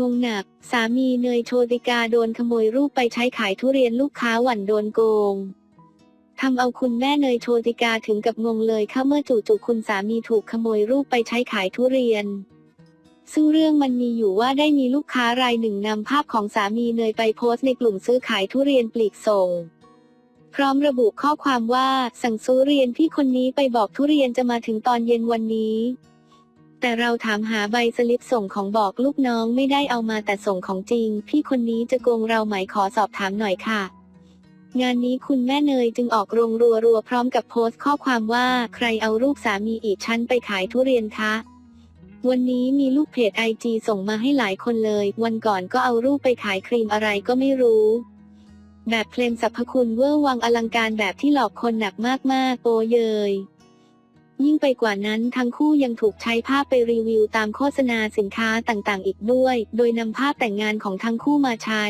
งงหนัก สามีเนยโชติกาโดนขโมยรูปไปใช้ขายทุเรียนลูกค้าหวั่นโดนโกงทำเอาคุณแม่เนยโชติกาถึงกับงงเลยค่ะเมื่อจู่ๆคุณสามีถูกขโมยรูปไปใช้ขายทุเรียน ซึ่งเรื่องมันมีอยู่ว่าได้มีลูกค้ารายหนึ่งนำภาพของสามีเนยไปโพสต์ในกลุ่มซื้อขายทุเรียนปลีกส่ง พร้อมระบุข้อความว่าสั่งซื้อเรียนพี่คนนี้ไปบอกทุเรียนจะมาถึงตอนเย็นวันนี้ แต่เราถามหาใบสลิปส่งของบอกลูกน้องไม่ได้เอามาแต่ส่งของจริง พี่คนนี้จะโกงเราไหมขอสอบถามหน่อยค่ะ งานนี้คุณแม่เนยจึงออกโรงรัวๆพร้อมกับโพสต์ข้อความว่าใครเอารูปสามีอีกชั้นไปขายทุเรียนคะวันนี้มีลูกเพจไอจีส่งมาให้หลายคนเลย วันก่อนก็เอารูปไปขายครีมอะไรก็ไม่รู้ แบบเคลมสรรพคุณเวอร์วังอลังการแบบที่หลอกคนหนักมากๆโปเยย ยิ่งไปกว่านั้นทั้งคู่ยังถูกใช้ภาพไปรีวิวตามโฆษณาสินค้าต่างๆ อีกด้วย โดยนำภาพแต่งงานของทั้งคู่มาใช้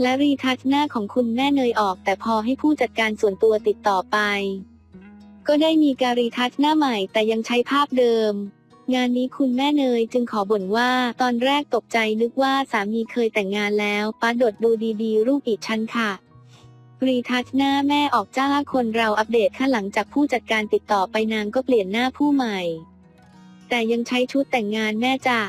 และรีทัชหน้าของคุณแม่เนยออก แต่พอให้ผู้จัดการส่วนตัวติดต่อไป ก็ได้มีการรีทัชหน้าใหม่แต่ยังใช้ภาพเดิม งานนี้คุณแม่เนยจึงขอบ่นว่าตอนแรกตกใจนึกว่าสามีเคยแต่งงานแล้วป้าดดดูดีๆ รูปอีกชั้นค่ะ รีทัชหน้าแม่ออกจ้าคนเราอัปเดตข้าหลังจากผู้จัดการติดต่อไปนางก็เปลี่ยนหน้าผู้ใหม่ แต่ยังใช้ชุดแต่งงานแม่จ้ะ